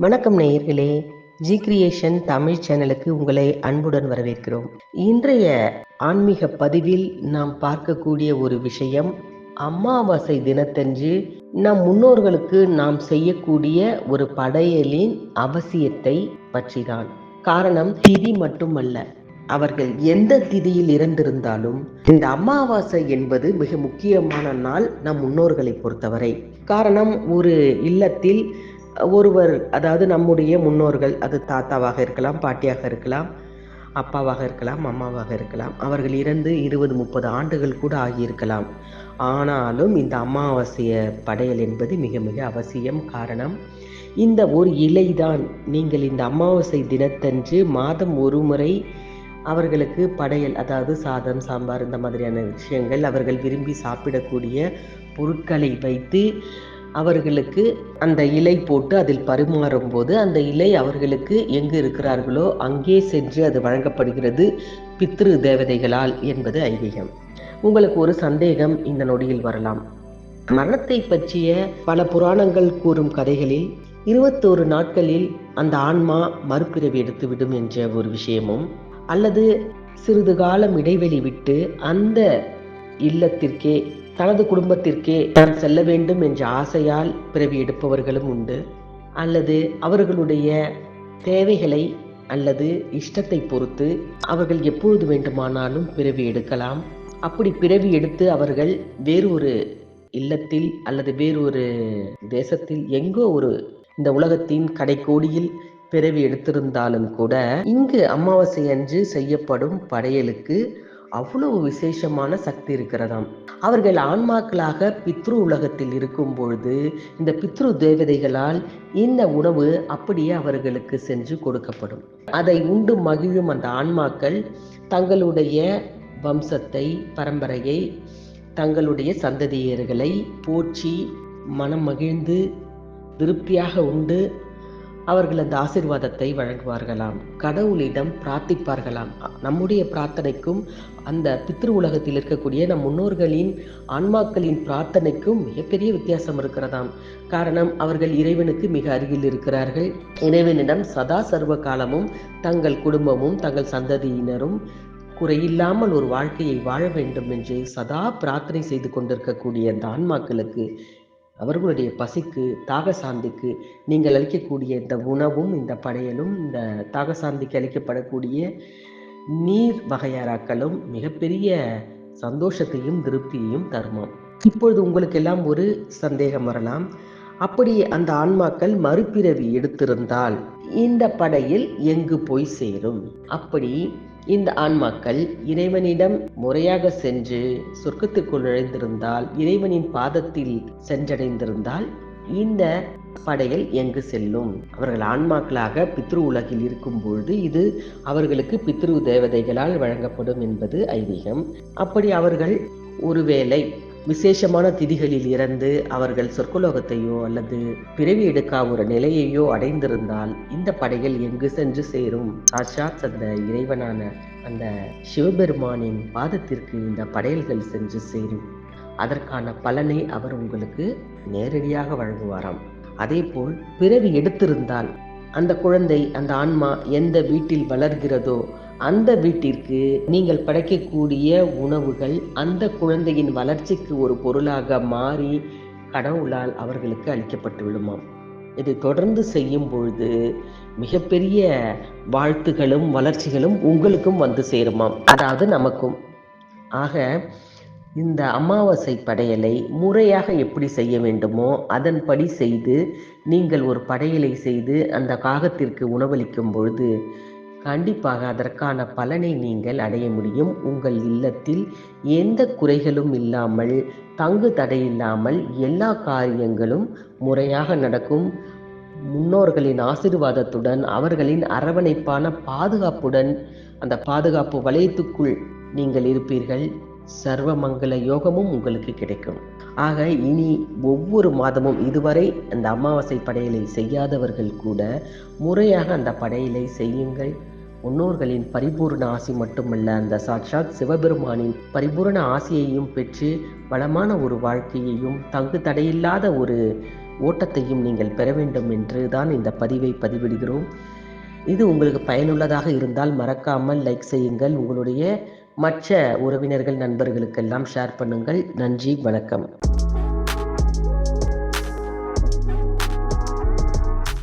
வணக்கம் நேயர்களே. G creation Tamil சேனலுக்கு உங்களை அன்புடன் வரவேற்கிறோம். இன்றைய ஆன்மீக பதிவில் நாம் பார்க்கக்கூடிய ஒரு விஷயம் அமாவாசை தினத்தன்று நம் முன்னோர்களுக்கு நாம் செய்யக்கூடிய ஒரு படையலின் அவசியத்தை பற்றிதான். காரணம் திதி மட்டுமல்ல. அவர்கள் எந்த திதியில் இறந்திருந்தாலும் இந்த அமாவாசை என்பது மிக முக்கியமான நாள் நம் முன்னோர்களை பொறுத்தவரை. காரணம் ஒரு இல்லத்தில் ஒருவர் அதாவது நம்முடைய முன்னோர்கள் அது தாத்தாவாக இருக்கலாம் பாட்டியாக இருக்கலாம் அப்பாவாக இருக்கலாம் அம்மாவாக இருக்கலாம் அவர்கள் இறந்து இருபது முப்பது ஆண்டுகள் கூட ஆகியிருக்கலாம். ஆனாலும் இந்த அமாவாசைய படையல் என்பது மிக மிக அவசியம் காரணம் இந்த ஒரு இலைதான். நீங்கள் இந்த அமாவாசை தினத்தன்று மாதம் ஒரு முறை அவர்களுக்கு படையல் அதாவது சாதம் சாம்பார் இந்த மாதிரியான விஷயங்கள் அவர்கள் விரும்பி சாப்பிடக்கூடிய பொருட்களை வைத்து அவர்களுக்கு அந்த இலை போட்டு அதில் பரிமாறும் போது அந்த இலை அவர்களுக்கு எங்கு இருக்கிறார்களோ அங்கே சென்று அது வழங்கப்படுகிறது பித்ரு தேவதைகளால் என்பது ஐதீகம். உங்களுக்கு ஒரு சந்தேகம் இந்த நொடியில் வரலாம். மரணத்தை பற்றிய பல புராணங்கள் கூறும் கதைகளில் இருபத்தோரு நாட்களில் அந்த ஆன்மா மறுபிறவி எடுத்துவிடும் என்ற ஒரு விஷயமும் அல்லது சிறிது காலம் இடைவெளி விட்டு அந்த இல்லத்திற்கே தனது குடும்பத்திற்கே தான் செல்ல வேண்டும் என்ற ஆசையால் பிறவி எடுப்பவர்களும் உண்டு. அல்லது அவர்களுடைய தேவைகளை அல்லது இஷ்டத்தை பொறுத்து அவர்கள் எப்பொழுது வேண்டுமானாலும் பிறவி எடுக்கலாம். அப்படி பிறவி எடுத்து அவர்கள் வேறு ஒரு இல்லத்தில் அல்லது வேறொரு தேசத்தில் எங்கோ ஒரு இந்த உலகத்தின் கடைக்கோடியில் பிறவி எடுத்திருந்தாலும் கூட இங்கு அமாவாசை அன்று செய்யப்படும் படையலுக்கு அவ்வளவு விசேஷமான சக்தி இருக்கிறதாம். அவர்கள் ஆன்மாக்களாக பித்ரு உலகத்தில் இருக்கும் பொழுது இந்த பித்ரு தேவதைகளால் இந்த உணவு அப்படியே அவர்களுக்கு சென்று கொடுக்கப்படும். அதை உண்டு மகிழும் அந்த ஆன்மாக்கள் தங்களுடைய வம்சத்தை பரம்பரையை தங்களுடைய சந்ததியர்களை போற்றி மனம் மகிழ்ந்து திருப்தியாக உண்டு அவர்கள் அந்த ஆசிர்வாதத்தை வழங்குவார்களாம். கடவுளிடம் பிரார்த்திப்பார்களாம். நம்முடைய பிரார்த்தனைக்கும் அந்த பித்ரு உலகத்தில் இருக்கக்கூடிய நம் முன்னோர்களின் ஆன்மாக்களின் பிரார்த்தனைக்கும் மிகப்பெரிய வித்தியாசம் இருக்கிறதாம். காரணம் அவர்கள் இறைவனுக்கு மிக அருகில் இருக்கிறார்கள். இறைவனிடம் சதா சர்வ காலமும் தங்கள் குடும்பமும் தங்கள் சந்ததியினரும் குறையில்லாமல் ஒரு வாழ்க்கையை வாழ வேண்டும் என்று சதா பிரார்த்தனை செய்து கொண்டிருக்கக்கூடிய அந்த ஆன்மாக்களுக்கு அவர்களுடைய பசிக்கு தாகசாந்திக்கு நீங்கள் அளிக்கக்கூடிய இந்த உணவும் இந்த படையலும் இந்த தாகசாந்திக்கு அளிக்கப்படக்கூடிய நீர் வகையாராக்களும் மிகப்பெரிய சந்தோஷத்தையும் திருப்தியையும் தருமாம். இப்பொழுது உங்களுக்கு எல்லாம் ஒரு சந்தேகம் வரலாம். அப்படி அந்த ஆன்மாக்கள் மறுபிறவி எடுத்திருந்தால் இந்த படையில் எங்கு போய் சேரும்? அப்படி இந்த ஆன்மாக்கள் இறைவனிடம் முறையாக சென்று சொர்க்கத்திற்குள் நுழைந்திருந்தால் இறைவனின் பாதத்தில் சென்றடைந்திருந்தால் இந்த படைகள் எங்கு செல்லும்? அவர்கள் ஆன்மாக்களாக பித்ரு உலகில் இருக்கும் பொழுது இது அவர்களுக்கு பித்ரு தேவதைகளால் வழங்கப்படும் என்பது ஐதீகம். அப்படி அவர்கள் ஒருவேளை விசேஷமான திதிகளில் இறந்து அவர்கள் சொர்க்கலோகத்தையோ அல்லது பிறவி எடுக்கா ஒரு நிலையையோ அடைந்திருந்தால் இந்த படைகள் எங்கு சென்று சேரும்? சாட்சாத் அந்த இறைவனான அந்த சிவபெருமானின் பாதத்திற்கு இந்த படையல்கள் சென்று சேரும். அதற்கான பலனை அவர் உங்களுக்கு நேரடியாக வழங்குவாராம். அதே போல் பிறவி எடுத்திருந்தால் அந்த குழந்தை அந்த ஆன்மா எந்த வீட்டில் வளர்கிறதோ அந்த வீட்டிற்கு நீங்கள் படைக்கக்கூடிய உணவுகள் அந்த குழந்தையின் வளர்ச்சிக்கு ஒரு பொருளாக மாறி கடவுளால் அவர்களுக்கு அளிக்கப்பட்டு விடுமாம். இதை தொடர்ந்து செய்யும் பொழுது மிகப்பெரிய வாழ்த்துகளும் வளர்ச்சிகளும் உங்களுக்கும் வந்து சேருமாம். அதாவது நமக்கும். ஆக இந்த அமாவாசை படையலை முறையாக எப்படி செய்ய வேண்டுமோ அதன்படி செய்து நீங்கள் ஒரு படையலை செய்து அந்த காகத்திற்கு உணவளிக்கும் பொழுது கண்டிப்பாக அதற்கான பலனை நீங்கள் அடைய முடியும். உங்கள் இல்லத்தில் எந்த குறைகளும் இல்லாமல் தங்கு தடையில்லாமல் எல்லா காரியங்களும் முறையாக நடக்கும். முன்னோர்களின் ஆசிர்வாதத்துடன் அவர்களின் அரவணைப்பான பாதுகாப்புடன் அந்த பாதுகாப்பு வலயத்துக்குள் நீங்கள் இருப்பீர்கள். சர்வமங்கல யோகமும் உங்களுக்கு கிடைக்கும். ஆக இனி ஒவ்வொரு மாதமும் இதுவரை அந்த அமாவாசை படையலை செய்யாதவர்கள் கூட முறையாக அந்த படையலை செய்யுங்கள். முன்னோர்களின் பரிபூர்ண ஆசி மட்டுமல்ல அந்த சாட்சாத் சிவபெருமானின் பரிபூர்ண ஆசியையும் பெற்று வளமான ஒரு வாழ்க்கையையும் தங்கு தடையில்லாத ஒரு ஓட்டத்தையும் நீங்கள் பெற வேண்டும் என்று தான் இந்த பதிவை பதிவிடுகிறோம். இது உங்களுக்கு பயனுள்ளதாக இருந்தால் மறக்காமல் லைக் செய்யுங்கள். உங்களுடைய மற்ற உறவினர்கள் நண்பர்களுக்கெல்லாம் ஷேர் பண்ணுங்கள். நன்றி வணக்கம்.